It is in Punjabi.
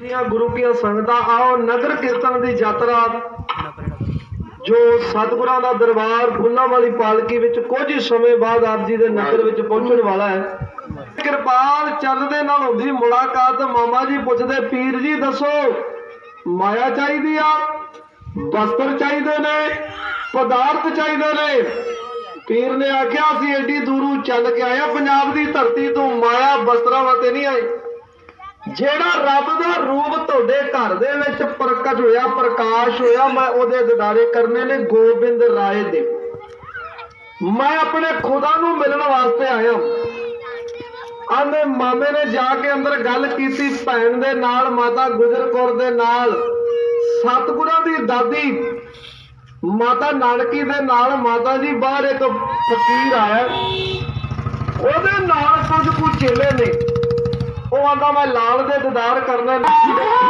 ਦੀਆਂ ਗੁਰੂ ਕੀਆਂ ਸੰਗਤਾਂ, ਆਓ ਨਗਰ ਕੀਰਤਨ ਦੀ ਯਾਤਰਾ। ਜੋ ਸਤਿਗੁਰਾਂ ਦਾ ਦਰਬਾਰ ਫੁੱਲਾਂ ਵਾਲੀ ਪਾਲਕੀ ਵਿੱਚ ਕੁਝ ਸਮੇਂ ਬਾਅਦ ਆਪ ਜੀ ਦੇ ਨਗਰ ਵਿੱਚ ਪਹੁੰਚਣ ਵਾਲਾ ਹੈ। ਕਿਰਪਾਲ ਚੰਦ ਦੇ ਨਾਲ ਹੁੰਦੀ ਮੁਲਾਕਾਤ। ਮਾਮਾ ਜੀ ਪੁੱਛਦੇ, ਪੀਰ ਜੀ, ਦੱਸੋ, ਮਾਇਆ ਚਾਹੀਦੀ ਆ? ਵਸਤਰ ਚਾਹੀਦੇ ਨੇ? ਪਦਾਰਥ ਚਾਹੀਦੇ ਨੇ? ਪੀਰ ਨੇ ਆਖਿਆ, ਅਸੀਂ ਏਡੀ ਦੂਰੋਂ ਚੱਲ ਕੇ ਆਏ ਆ ਪੰਜਾਬ ਦੀ ਧਰਤੀ ਤੋਂ ਮਾਇਆ ਵਸਤਰਾਂ ਵਾਤੇ ਨਹੀਂ ਆਏ। ਜਿਹੜਾ ਰੱਬ ਦਾ ਰੂਪ ਤੁਹਾਡੇ ਘਰ ਦੇ ਵਿੱਚ ਪ੍ਰਗਟ ਹੋਇਆ, ਪ੍ਰਕਾਸ਼ ਹੋਇਆ, ਮੈਂ ਉਹਦੇ ਦਿਦਾਰੇ ਕਰਨੇ ਨੇ ਗੋਬਿੰਦ ਰਾਏ ਦੇ। ਮੈਂ ਆਪਣੇ ਖੁਦਾ ਨੂੰ ਮਿਲਣ ਵਾਸਤੇ ਆਇਆ ਆਂਦੇ ਮਾਮੇ ਨੇ ਜਾ ਕੇ ਅੰਦਰ ਗੱਲ ਕੀਤੀ, ਭੈਣ ਦੇ ਨਾਲ, ਮਾਤਾ ਗੁਜਰ ਕੌਰ ਦੇ ਨਾਲ, ਸਤਿਗੁਰਾਂ ਦੀ ਦਾਦੀ, ਮਾਤਾ ਨਾਨਕੀ ਦੇ ਨਾਲ, ਮਾਤਾ ਜੀ ਬਾਹਰ ਇੱਕ ਫਕੀਰ ਆਇਆ। ਉਹਦੇ ਨਾਲ ਕੁਝ ਕੁ ਚੇਲੇ ਨੇ। ਆਂਦਾ ਮੈਂ ਲਾਲ ਦੇ ਦੀਦਾਰ ਕਰਨਾ ਨੇ